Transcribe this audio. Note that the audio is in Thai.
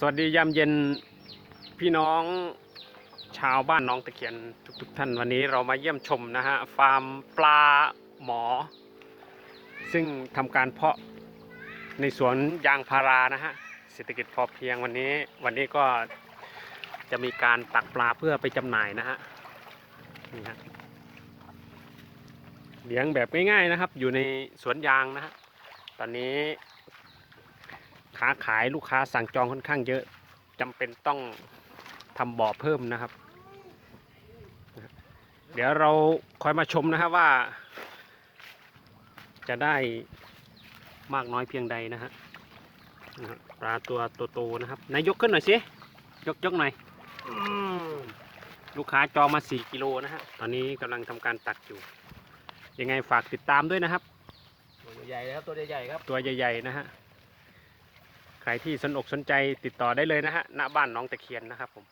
สวัสดียามเย็นพี่น้องชาวบ้านน้องตะเคียนทุกๆท่านวันนี้เรามาเยี่ยมชมนะฮะฟาร์มปลาหมอ ซึ่งทำการเพาะในสวนยางพารานะฮะเศรษฐกิจพอเพียงวันนี้ วันนี้ก็จะมีการตักปลาเพื่อไปจำหน่ายนะฮะนี่ฮะเลี้ยงแบบง่ายๆนะครับ อยู่ในสวนยางนะฮะตอนนี้ ค้าขายลูกค้าสั่งจองค่อนข้างเยอะจำเป็นต้องทำบ่อเพิ่มนะครับ เดี๋ยวเราคอยมาชมนะครับว่า จะได้มากน้อยเพียงใดนะฮะนะฮะปลาตัวโตๆนะครับนายยกขึ้นหน่อยสิยกยกหน่อยอืมลูกค้าจองมา4กิโลนะฮะตอนนี้กำลังทำการตักอยู่ ยังไงฝากติดตามด้วยนะครับ ตัวใหญ่ๆนะครับตัวใหญ่ๆครับตัวใหญ่ๆนะฮะ ใครที่สนอกสนใจติดต่อได้เลยนะฮะ ณ บ้านน้องตะเคียนนะครับผม